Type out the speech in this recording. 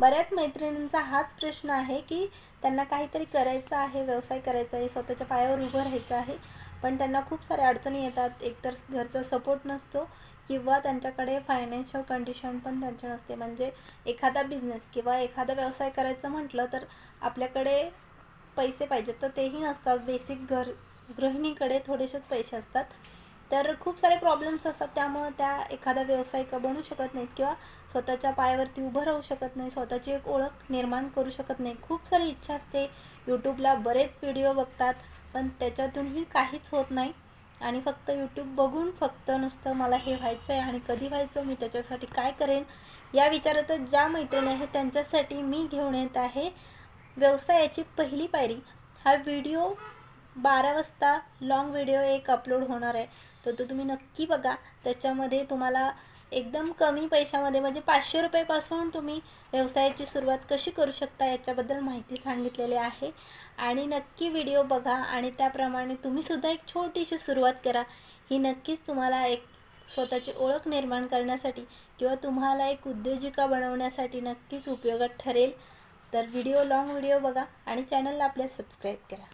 बऱ्याच मैत्रिणींचा हाच प्रश्न आहे की त्यांना काहीतरी करायचं आहे व्यवसाय करायचा आहे स्वतःच्या पायावर उभं राहायचं आहे पण त्यांना खूप साऱ्या अडचणी येतात. एकतर घरचा सपोर्ट नसतो किंवा त्यांच्याकडे फायनान्शियल कंडिशन पण त्यांची नसते. म्हणजे एखादा बिझनेस किंवा एखादा व्यवसाय करायचं म्हटलं तर आपल्याकडे पैसे पाहिजेत तर तेही नसतात. बेसिक घर गृहिणीकडे थोडेसेच पैसे असतात. तर खूप सारे प्रॉब्लेम्स असतात त्यामुळं त्या एखादा व्यावसायिक बनू शकत नाहीत किंवा स्वतःच्या पायावरती उभं राहू शकत नाही स्वतःची एक ओळख निर्माण करू शकत नाही. खूप सारी इच्छा असते. यूट्यूबला बरेच व्हिडिओ बघतात पण त्याच्यातूनही काहीच होत नाही. आणि फक्त यूट्यूब बघून फक्त नुसतं मला हे व्हायचं आहे आणि कधी व्हायचं मी त्याच्यासाठी काय करेन? या विचारातच ज्या मैत्रिणी आहेत त्यांच्यासाठी मी घेऊन येत आहे व्यवसायाची पहिली पायरी. हा व्हिडिओ बारा वाजता लॉंग व्हिडिओ एक अपलोड होणार आहे. तर तो तुम्ही नक्की बघा. त्याच्यामध्ये तुम्हाला एकदम कमी पैशामध्ये म्हणजे पाचशे रुपयेपासून तुम्ही व्यवसायाची सुरुवात कशी करू शकता याच्याबद्दल माहिती सांगितलेली आहे. आणि नक्की व्हिडिओ बघा आणि त्याप्रमाणे तुम्हीसुद्धा एक छोटीशी सुरुवात करा. ही नक्कीच तुम्हाला एक स्वतःची ओळख निर्माण करण्यासाठी किंवा तुम्हाला एक उद्योजिका बनवण्यासाठी नक्कीच उपयोगात ठरेल. तर व्हिडिओ लॉंग व्हिडिओ बघा आणि चॅनलला आपल्या सबस्क्राईब करा.